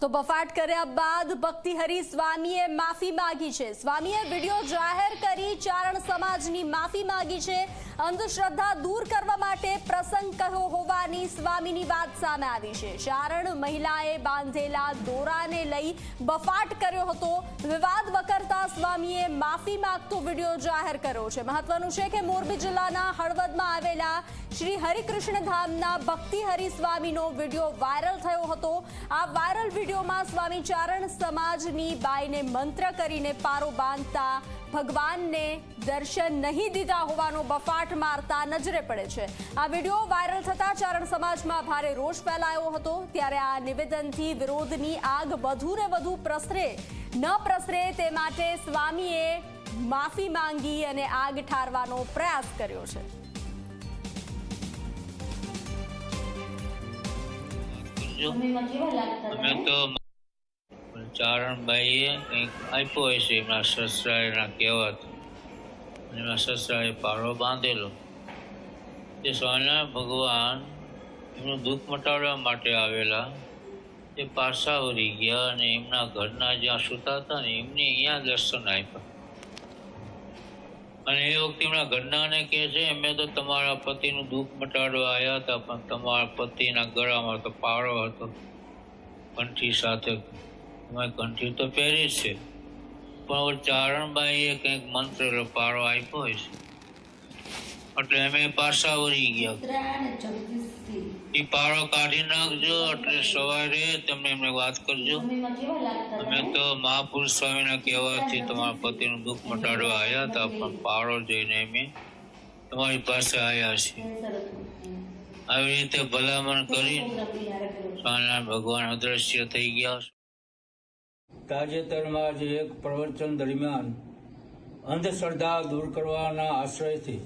તો બફાટ કર્યા બાદ ભક્તિહરી સ્વામીએ માફી માંગી છે. સ્વામીએ વીડિયો જાહેર કરી ચારણ સમાજની માફી માંગી છે. અંધશ્રદ્ધા દૂર કરવા માટે પ્રસંગ કહ્યો હોવાની સ્વામીની વાત સામે આવી છે. ચારણ મહિલાએ બાંધેલા દોરાને લઈ બફાટ કર્યો હતો. વિવાદ વકરતા સ્વામીએ માફી માંગતો વીડિયો જાહેર કર્યો છે. મહત્વનું છે કે મોરબી જિલ્લાના હળવદમાં આવેલા શ્રી હરિકૃષ્ણ ધામના ભક્તિહરી સ્વામીનો વીડિયો વાયરલ થયો હતો. આ વાયરલ વિડીયોમાં સ્વામી ચારણ સમાજની બાઈને મંત્ર કરીને પારો બાંધતા ભગવાનને દર્શન નહીં દીધા હોવાનો બફાટ મારતા નજરે પડે છે. આ વીડિયો વાયરલ થતા ચારણ સમાજમાં ભારે રોષ ફેલાયો હતો. ત્યારે આ નિવેદનથી વિરોધની આગ વધુ ને વધુ પ્રસરે. ન પ્રસરે તે માટે સ્વામીએ માફી માંગી અને આગ ઠારવાનો પ્રયાસ કર્યો છે. અમે? તો ચારણભાઈએ કંઈક આપ્યો હશે એમના સસરાએના કહેવાથી અને એમના સસરાએ પારો બાંધેલો. તે સ્વામિનારાયણ ભગવાન એમનું દુઃખ મટાડવા માટે આવેલા. તે પાછા વળી ગયા અને એમના ઘરના જ્યાં સૂતા હતા ને એમને અહીંયા દર્શન આપ્યા. અને એ વખતે એમના ઘરનાને કહે છે, અમે તો તમારા પતિનું દુઃખ મટાડવા આવ્યા હતા, પણ તમારા પતિના ગળામાં તો પારો હતો, કંઠી સાથે. અમે કંઠી તો પહેરી છે. પણ ચારણબાઈએ કંઈક મંત્ર પારો આપ્યો છે. એટલે અમે પાછા વળી ગયા એ પારો કાઢી નાખજો, એટલે સવારે તમને એમને વાત કરજો અમે તો મહાપુરુષ સ્વામીના કહેવાથી તમારા પતિનું દુઃખ મટાડવા આવ્યા હતા, પણ પારો જોઈને અમે તમારી પાસે આવ્યા છીએ. આવી રીતે ભલામણ કરી. સ્વામિનારાયણ ભગવાન અદ્રશ્ય થઈ ગયા તાજેતરમાં જ એક પ્રવચન દરમિયાન અંધશ્રદ્ધા દૂર કરવાના આશ્રયથી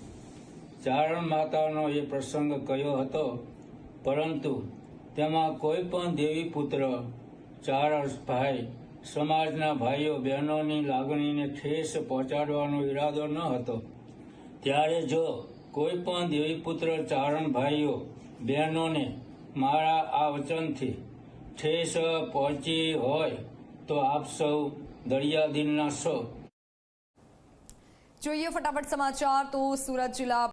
ચારણ માતાનો એ પ્રસંગ કયો હતો? પરંતુ તેમાં કોઈ પણ દેવી પુત્ર ચારણ ભાઈ, સમાજના ભાઈઓ, બહેનોની લાગણીને ઠેસ પહોંચાડવાનો ઈરાદો ન હતો. ત્યારે જો કોઈ પણ દેવીપુત્ર ચારણ ભાઈઓ, બહેનોને મારા આ વચનથી ઠેસ પહોંચી હોય, તો આપ સૌ દરિયાદીનના છો. જોઈએ ફટાફટ સમાચાર, તો સુરત જિલ્લા